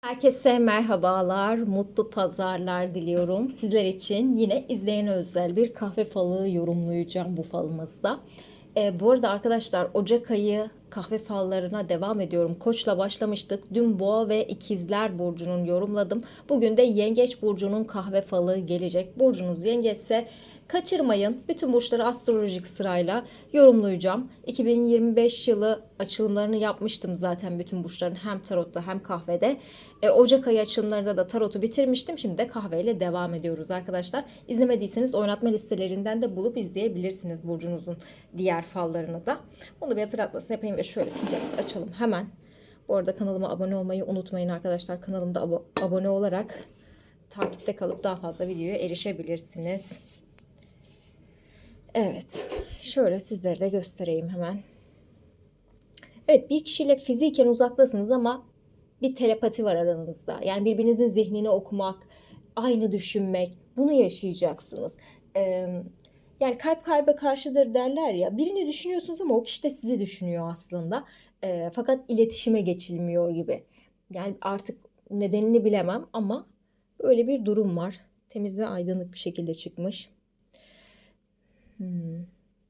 Herkese merhabalar, mutlu pazarlar diliyorum. Sizler için yine izleyene özel bir kahve falı yorumlayacağım bu falımızda. Ee, bu arada arkadaşlar Ocak ayı kahve fallarına devam ediyorum. Koç'la başlamıştık. Dün Boğa ve İkizler Burcu'nun yorumladım. Bugün de Yengeç Burcu'nun kahve falı gelecek. Burcunuz Yengeçse Kaçırmayın. Bütün burçları astrolojik sırayla yorumlayacağım. 2025 yılı açılımlarını yapmıştım zaten bütün burçların hem tarotta hem kahvede. E, Ocak ayı açılımlarında da tarotu bitirmiştim. Şimdi de kahveyle devam ediyoruz arkadaşlar. İzlemediyseniz oynatma listelerinden de bulup izleyebilirsiniz burcunuzun diğer fallarını da. Onu bir hatırlatmasını yapayım ve şöyle fincanımızı açalım hemen. Bu arada kanalıma abone olmayı unutmayın arkadaşlar. Kanalımda abo- abone olarak takipte kalıp daha fazla videoya erişebilirsiniz. Evet. Şöyle sizlere de göstereyim hemen. Evet bir kişiyle fiziken uzaktasınız ama bir telepati var aranızda. Yani birbirinizin zihnini okumak, aynı düşünmek bunu yaşayacaksınız. Ee, yani kalp kalbe karşıdır derler ya. Birini düşünüyorsunuz ama o kişi de sizi düşünüyor aslında. Ee, fakat iletişime geçilmiyor gibi. Yani artık nedenini bilemem ama böyle bir durum var. Temiz ve aydınlık bir şekilde çıkmış. Hmm.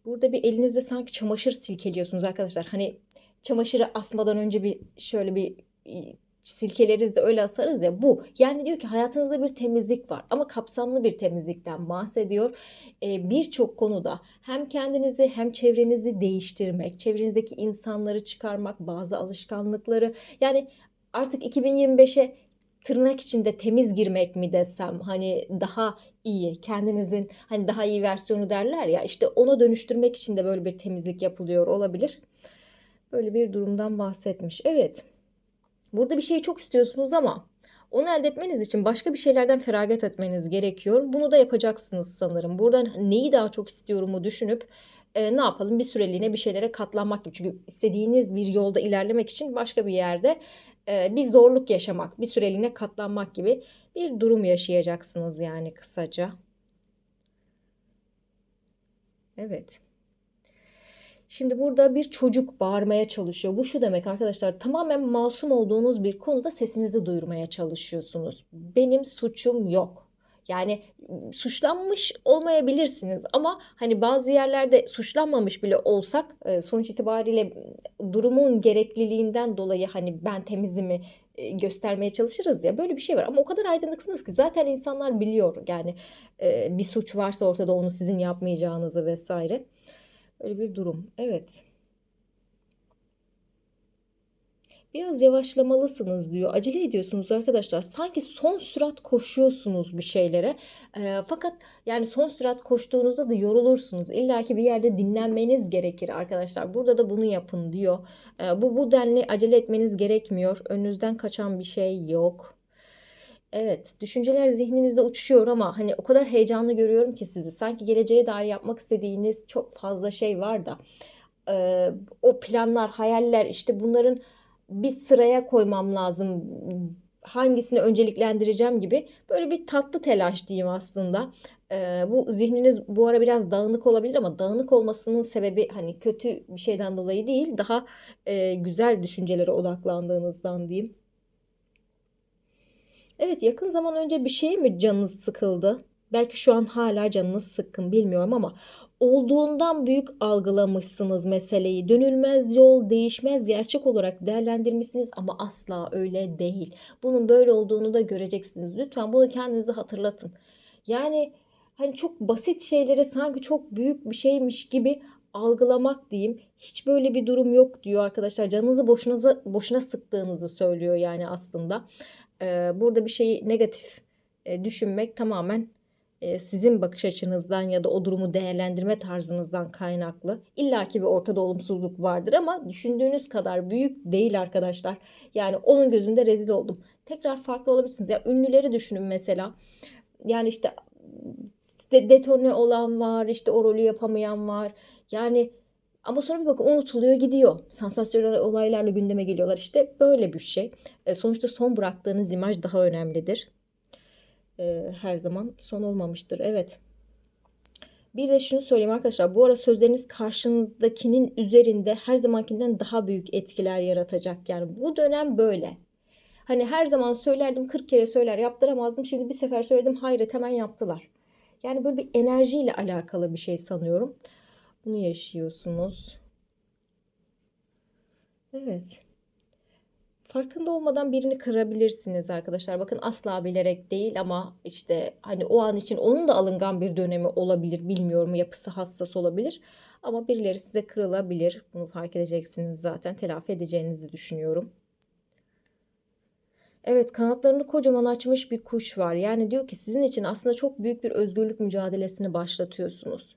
Burada bir elinizde sanki çamaşır silkeliyorsunuz arkadaşlar. Hani çamaşırı asmadan önce bir şöyle bir silkeleriz de öyle asarız ya bu. Yani diyor ki hayatınızda bir temizlik var ama kapsamlı bir temizlikten bahsediyor. Ee, Birçok konuda hem kendinizi hem çevrenizi değiştirmek, çevrenizdeki insanları çıkarmak, bazı alışkanlıkları yani artık 2025'e tırnak içinde temiz girmek mi desem hani daha iyi kendinizin hani daha iyi versiyonu derler ya işte ona dönüştürmek için de böyle bir temizlik yapılıyor olabilir. Böyle bir durumdan bahsetmiş. Evet. Burada bir şeyi çok istiyorsunuz ama onu elde etmeniz için başka bir şeylerden feragat etmeniz gerekiyor. Bunu da yapacaksınız sanırım. Buradan neyi daha çok istiyorumu düşünüp e, ne yapalım bir süreliğine bir şeylere katlanmak gibi. Çünkü istediğiniz bir yolda ilerlemek için başka bir yerde bir zorluk yaşamak, bir süreliğine katlanmak gibi bir durum yaşayacaksınız yani kısaca. Evet. Şimdi burada bir çocuk bağırmaya çalışıyor. Bu şu demek arkadaşlar tamamen masum olduğunuz bir konuda sesinizi duyurmaya çalışıyorsunuz. Benim suçum yok. Yani suçlanmış olmayabilirsiniz ama hani bazı yerlerde suçlanmamış bile olsak e, sonuç itibariyle durumun gerekliliğinden dolayı hani ben temizimi e, göstermeye çalışırız ya böyle bir şey var ama o kadar aydınlıksınız ki zaten insanlar biliyor yani e, bir suç varsa ortada onu sizin yapmayacağınızı vesaire. Öyle bir durum. Evet. Biraz yavaşlamalısınız diyor. Acele ediyorsunuz arkadaşlar. Sanki son sürat koşuyorsunuz bir şeylere. Ee, fakat yani son sürat koştuğunuzda da yorulursunuz. İlla ki bir yerde dinlenmeniz gerekir arkadaşlar. Burada da bunu yapın diyor. Ee, bu bu denli acele etmeniz gerekmiyor. Önünüzden kaçan bir şey yok. Evet, düşünceler zihninizde uçuşuyor ama hani o kadar heyecanlı görüyorum ki sizi. Sanki geleceğe dair yapmak istediğiniz çok fazla şey var da e, o planlar, hayaller işte bunların bir sıraya koymam lazım. Hangisini önceliklendireceğim gibi böyle bir tatlı telaş diyeyim aslında. E, bu zihniniz bu ara biraz dağınık olabilir ama dağınık olmasının sebebi hani kötü bir şeyden dolayı değil, daha e, güzel düşüncelere odaklandığınızdan diyeyim. Evet yakın zaman önce bir şeye mi canınız sıkıldı? Belki şu an hala canınız sıkkın bilmiyorum ama olduğundan büyük algılamışsınız meseleyi. Dönülmez yol, değişmez gerçek olarak değerlendirmişsiniz ama asla öyle değil. Bunun böyle olduğunu da göreceksiniz. Lütfen bunu kendinize hatırlatın. Yani hani çok basit şeyleri sanki çok büyük bir şeymiş gibi algılamak diyeyim. Hiç böyle bir durum yok diyor arkadaşlar. Canınızı boşunuza, boşuna sıktığınızı söylüyor yani aslında. Ee, burada bir şeyi negatif e, düşünmek tamamen sizin bakış açınızdan ya da o durumu değerlendirme tarzınızdan kaynaklı. İlla ki bir ortada olumsuzluk vardır ama düşündüğünüz kadar büyük değil arkadaşlar. Yani onun gözünde rezil oldum. Tekrar farklı olabilirsiniz. Ya ünlüleri düşünün mesela. Yani işte de, detone olan var, işte o rolü yapamayan var. Yani ama sonra bir bakın unutuluyor gidiyor. Sansasyonel olaylarla gündeme geliyorlar. İşte böyle bir şey. E, sonuçta son bıraktığınız imaj daha önemlidir. E, her zaman son olmamıştır. Evet. Bir de şunu söyleyeyim arkadaşlar. Bu ara sözleriniz karşınızdakinin üzerinde her zamankinden daha büyük etkiler yaratacak. Yani bu dönem böyle. Hani her zaman söylerdim 40 kere söyler yaptıramazdım. Şimdi bir sefer söyledim hayret hemen yaptılar. Yani böyle bir enerjiyle alakalı bir şey sanıyorum. Bunu yaşıyorsunuz. Evet. Farkında olmadan birini kırabilirsiniz arkadaşlar. Bakın asla bilerek değil ama işte hani o an için onun da alıngan bir dönemi olabilir. Bilmiyorum yapısı hassas olabilir. Ama birileri size kırılabilir. Bunu fark edeceksiniz zaten. Telafi edeceğinizi düşünüyorum. Evet kanatlarını kocaman açmış bir kuş var. Yani diyor ki sizin için aslında çok büyük bir özgürlük mücadelesini başlatıyorsunuz.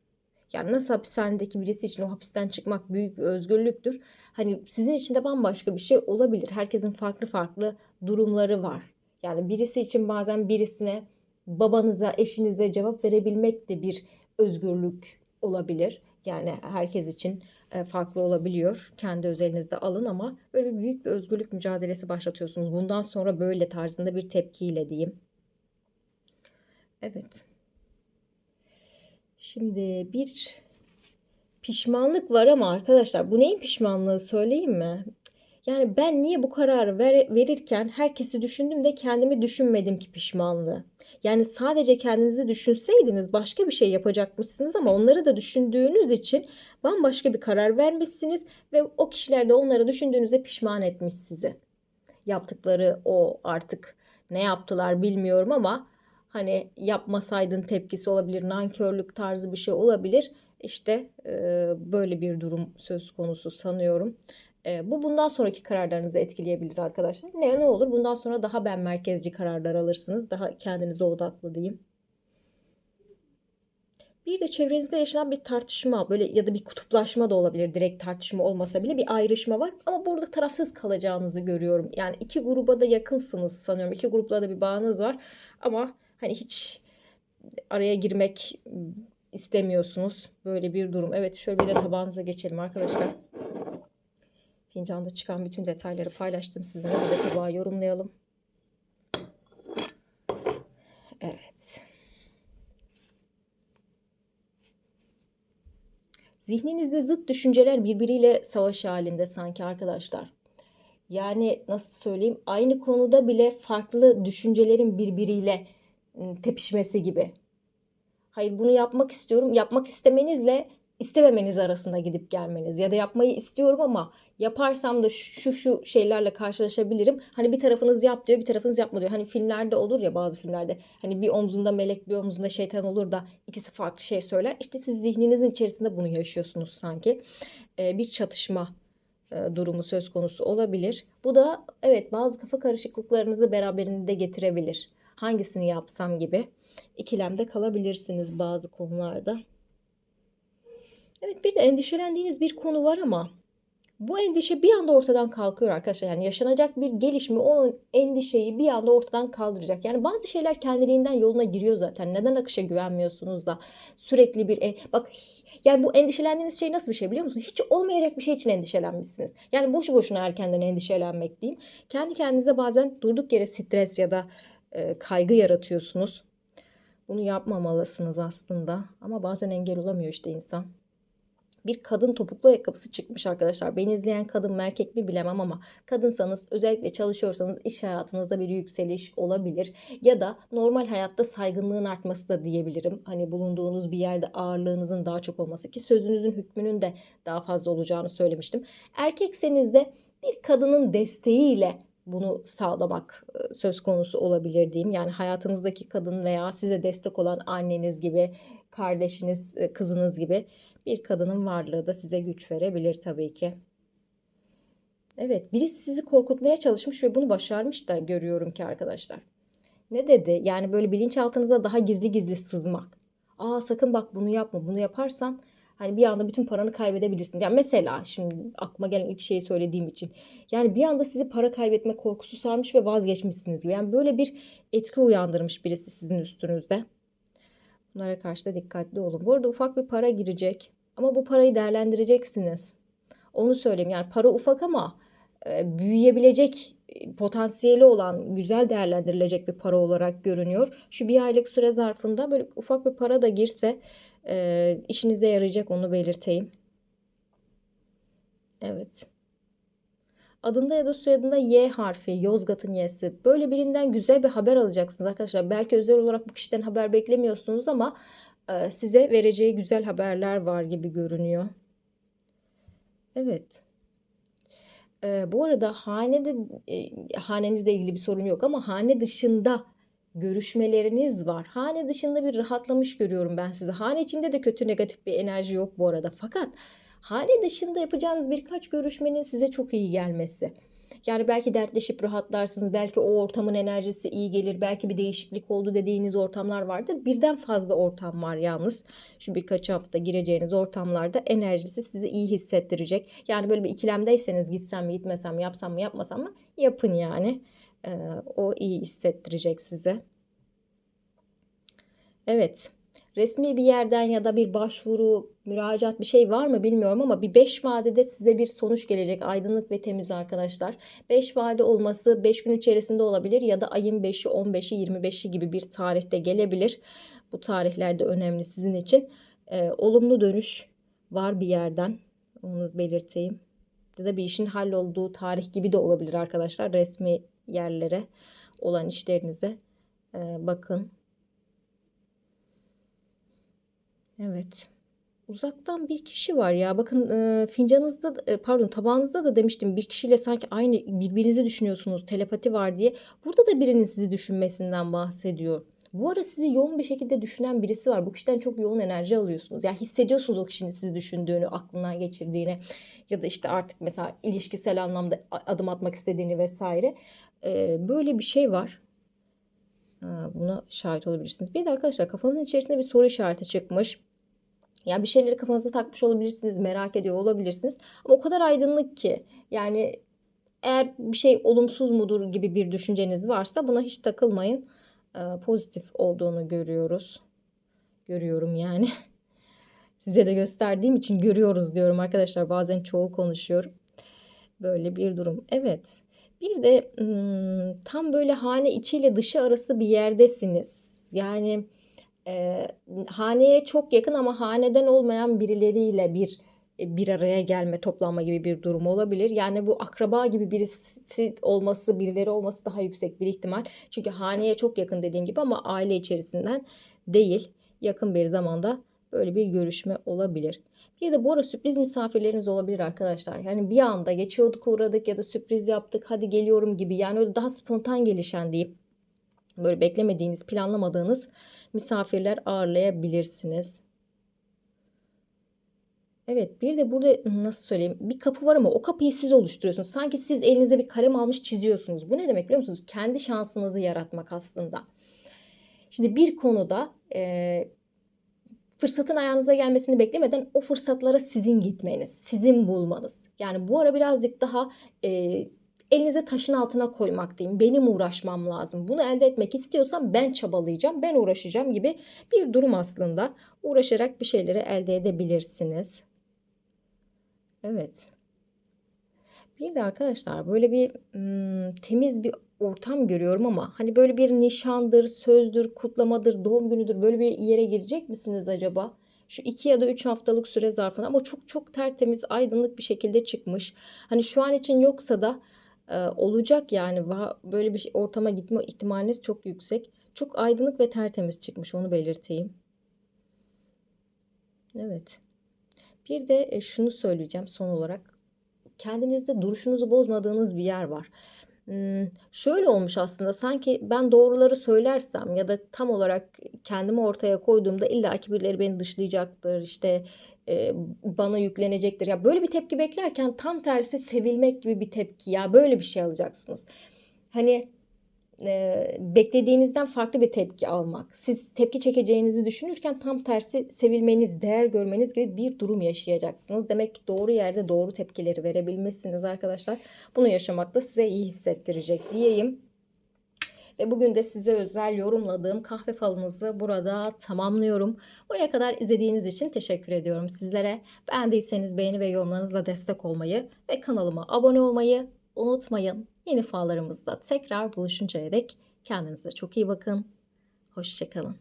Yani nasıl hapishanedeki birisi için o hapisten çıkmak büyük bir özgürlüktür. Hani sizin için de bambaşka bir şey olabilir. Herkesin farklı farklı durumları var. Yani birisi için bazen birisine babanıza, eşinize cevap verebilmek de bir özgürlük olabilir. Yani herkes için e, farklı olabiliyor. Kendi özelinizde alın ama böyle büyük bir özgürlük mücadelesi başlatıyorsunuz. Bundan sonra böyle tarzında bir tepkiyle diyeyim. Evet. Şimdi bir pişmanlık var ama arkadaşlar bu neyin pişmanlığı söyleyeyim mi? Yani ben niye bu kararı ver, verirken herkesi düşündüm de kendimi düşünmedim ki pişmanlığı. Yani sadece kendinizi düşünseydiniz başka bir şey yapacakmışsınız ama onları da düşündüğünüz için bambaşka bir karar vermişsiniz ve o kişiler de onları düşündüğünüzde pişman etmiş sizi. Yaptıkları o artık ne yaptılar bilmiyorum ama hani yapmasaydın tepkisi olabilir, nankörlük tarzı bir şey olabilir. İşte e, böyle bir durum söz konusu sanıyorum. E, bu bundan sonraki kararlarınızı etkileyebilir arkadaşlar. Ne ne olur? Bundan sonra daha ben merkezci kararlar alırsınız. Daha kendinize odaklı diyeyim. Bir de çevrenizde yaşanan bir tartışma böyle ya da bir kutuplaşma da olabilir. Direkt tartışma olmasa bile bir ayrışma var. Ama burada tarafsız kalacağınızı görüyorum. Yani iki gruba da yakınsınız sanıyorum. İki grupla da bir bağınız var. Ama hani hiç araya girmek istemiyorsunuz. Böyle bir durum. Evet şöyle bir de tabağınıza geçelim arkadaşlar. Fincanda çıkan bütün detayları paylaştım sizinle. Bir de tabağı yorumlayalım. Evet. Zihninizde zıt düşünceler birbiriyle savaş halinde sanki arkadaşlar. Yani nasıl söyleyeyim aynı konuda bile farklı düşüncelerin birbiriyle tepişmesi gibi. Hayır bunu yapmak istiyorum. Yapmak istemenizle istememeniz arasında gidip gelmeniz ya da yapmayı istiyorum ama yaparsam da şu şu şeylerle karşılaşabilirim. Hani bir tarafınız yap diyor, bir tarafınız yapma diyor. Hani filmlerde olur ya bazı filmlerde. Hani bir omzunda melek, bir omzunda şeytan olur da ikisi farklı şey söyler. İşte siz zihninizin içerisinde bunu yaşıyorsunuz sanki. Ee, bir çatışma e, durumu söz konusu olabilir. Bu da evet bazı kafa karışıklıklarınızı beraberinde getirebilir. Hangisini yapsam gibi ikilemde kalabilirsiniz bazı konularda. Evet bir de endişelendiğiniz bir konu var ama bu endişe bir anda ortadan kalkıyor arkadaşlar. Yani yaşanacak bir gelişme o endişeyi bir anda ortadan kaldıracak. Yani bazı şeyler kendiliğinden yoluna giriyor zaten. Neden akışa güvenmiyorsunuz da sürekli bir e, bak yani bu endişelendiğiniz şey nasıl bir şey biliyor musunuz? Hiç olmayacak bir şey için endişelenmişsiniz. Yani boşu boşuna erkenden endişelenmek diyeyim. Kendi kendinize bazen durduk yere stres ya da e, kaygı yaratıyorsunuz. Bunu yapmamalısınız aslında. Ama bazen engel olamıyor işte insan bir kadın topuklu ayakkabısı çıkmış arkadaşlar. Beni izleyen kadın mı erkek mi bilemem ama kadınsanız özellikle çalışıyorsanız iş hayatınızda bir yükseliş olabilir. Ya da normal hayatta saygınlığın artması da diyebilirim. Hani bulunduğunuz bir yerde ağırlığınızın daha çok olması ki sözünüzün hükmünün de daha fazla olacağını söylemiştim. Erkekseniz de bir kadının desteğiyle bunu sağlamak e, söz konusu olabilir diyeyim. Yani hayatınızdaki kadın veya size destek olan anneniz gibi, kardeşiniz, e, kızınız gibi bir kadının varlığı da size güç verebilir tabii ki. Evet, birisi sizi korkutmaya çalışmış ve bunu başarmış da görüyorum ki arkadaşlar. Ne dedi? Yani böyle bilinçaltınıza daha gizli gizli sızmak. Aa sakın bak bunu yapma. Bunu yaparsan hani bir anda bütün paranı kaybedebilirsin. Yani mesela şimdi aklıma gelen ilk şeyi söylediğim için. Yani bir anda sizi para kaybetme korkusu sarmış ve vazgeçmişsiniz gibi. Yani böyle bir etki uyandırmış birisi sizin üstünüzde. Bunlara karşı da dikkatli olun. Bu arada ufak bir para girecek. Ama bu parayı değerlendireceksiniz. Onu söyleyeyim. Yani para ufak ama e, büyüyebilecek e, potansiyeli olan güzel değerlendirilecek bir para olarak görünüyor. Şu bir aylık süre zarfında böyle ufak bir para da girse e, işinize yarayacak onu belirteyim. Evet. Adında ya da soyadında Y harfi, Yozgat'ın Y'si. Böyle birinden güzel bir haber alacaksınız arkadaşlar. Belki özel olarak bu kişiden haber beklemiyorsunuz ama e, size vereceği güzel haberler var gibi görünüyor. Evet. E, bu arada hanede e, hanenizle ilgili bir sorun yok ama hane dışında görüşmeleriniz var. Hane dışında bir rahatlamış görüyorum ben sizi. Hane içinde de kötü negatif bir enerji yok bu arada. Fakat hane dışında yapacağınız birkaç görüşmenin size çok iyi gelmesi. Yani belki dertleşip rahatlarsınız. Belki o ortamın enerjisi iyi gelir. Belki bir değişiklik oldu dediğiniz ortamlar vardır. Birden fazla ortam var yalnız. Şu birkaç hafta gireceğiniz ortamlarda enerjisi sizi iyi hissettirecek. Yani böyle bir ikilemdeyseniz gitsem mi gitmesem mi yapsam mı yapmasam mı yapın yani. Ee, o iyi hissettirecek size. Evet. Resmi bir yerden ya da bir başvuru, müracaat bir şey var mı bilmiyorum ama bir 5 vadede size bir sonuç gelecek. Aydınlık ve temiz arkadaşlar. 5 vade olması 5 gün içerisinde olabilir ya da ayın 5'i, 15'i, 25'i gibi bir tarihte gelebilir. Bu tarihler de önemli sizin için. Ee, olumlu dönüş var bir yerden. Onu belirteyim. Ya da bir işin hallolduğu tarih gibi de olabilir arkadaşlar. Resmi yerlere olan işlerinize ee, bakın. Evet. Uzaktan bir kişi var ya. Bakın e, fincanınızda e, pardon tabağınızda da demiştim bir kişiyle sanki aynı birbirinizi düşünüyorsunuz. Telepati var diye. Burada da birinin sizi düşünmesinden bahsediyor. Bu ara sizi yoğun bir şekilde düşünen birisi var. Bu kişiden çok yoğun enerji alıyorsunuz. Yani hissediyorsunuz o kişinin sizi düşündüğünü, aklından geçirdiğini ya da işte artık mesela ilişkisel anlamda adım atmak istediğini vesaire. Ee, böyle bir şey var. Buna şahit olabilirsiniz. Bir de arkadaşlar kafanızın içerisinde bir soru işareti çıkmış. Ya bir şeyleri kafanıza takmış olabilirsiniz, merak ediyor olabilirsiniz. Ama o kadar aydınlık ki yani eğer bir şey olumsuz mudur gibi bir düşünceniz varsa buna hiç takılmayın. Pozitif olduğunu görüyoruz. Görüyorum yani. Size de gösterdiğim için görüyoruz diyorum arkadaşlar. Bazen çoğul konuşuyorum. Böyle bir durum. Evet. Bir de tam böyle hane içiyle dışı arası bir yerdesiniz. Yani e, haneye çok yakın ama haneden olmayan birileriyle bir bir araya gelme, toplanma gibi bir durum olabilir. Yani bu akraba gibi birisi olması, birileri olması daha yüksek bir ihtimal. Çünkü haneye çok yakın dediğim gibi ama aile içerisinden değil. Yakın bir zamanda böyle bir görüşme olabilir. Bir de bu ara sürpriz misafirleriniz olabilir arkadaşlar. Yani bir anda geçiyorduk uğradık ya da sürpriz yaptık hadi geliyorum gibi. Yani öyle daha spontan gelişen deyip böyle beklemediğiniz, planlamadığınız misafirler ağırlayabilirsiniz. Evet bir de burada nasıl söyleyeyim bir kapı var ama o kapıyı siz oluşturuyorsunuz. Sanki siz elinize bir kalem almış çiziyorsunuz. Bu ne demek biliyor musunuz? Kendi şansınızı yaratmak aslında. Şimdi bir konuda e, fırsatın ayağınıza gelmesini beklemeden o fırsatlara sizin gitmeniz, sizin bulmanız. Yani bu ara birazcık daha e, elinize taşın altına koymak diyeyim. Benim uğraşmam lazım. Bunu elde etmek istiyorsam ben çabalayacağım, ben uğraşacağım gibi bir durum aslında. Uğraşarak bir şeyleri elde edebilirsiniz. Evet. Bir de arkadaşlar böyle bir ım, temiz bir ortam görüyorum ama hani böyle bir nişandır, sözdür, kutlamadır, doğum günüdür böyle bir yere girecek misiniz acaba? Şu iki ya da üç haftalık süre zarfında ama çok çok tertemiz, aydınlık bir şekilde çıkmış. Hani şu an için yoksa da e, olacak yani böyle bir şey, ortama gitme ihtimaliniz çok yüksek. Çok aydınlık ve tertemiz çıkmış onu belirteyim. Evet. Bir de e, şunu söyleyeceğim son olarak. Kendinizde duruşunuzu bozmadığınız bir yer var. Hmm, şöyle olmuş aslında sanki ben doğruları söylersem ya da tam olarak kendimi ortaya koyduğumda illa ki birileri beni dışlayacaktır işte e, bana yüklenecektir. Ya böyle bir tepki beklerken tam tersi sevilmek gibi bir tepki ya böyle bir şey alacaksınız. Hani e, beklediğinizden farklı bir tepki almak. Siz tepki çekeceğinizi düşünürken tam tersi sevilmeniz, değer görmeniz gibi bir durum yaşayacaksınız. Demek ki doğru yerde doğru tepkileri verebilmesiniz arkadaşlar. Bunu yaşamak da size iyi hissettirecek diyeyim. Ve bugün de size özel yorumladığım kahve falınızı burada tamamlıyorum. Buraya kadar izlediğiniz için teşekkür ediyorum sizlere. Beğendiyseniz beğeni ve yorumlarınızla destek olmayı ve kanalıma abone olmayı unutmayın. Yeni fallarımızda tekrar buluşuncaya dek kendinize çok iyi bakın. Hoşçakalın.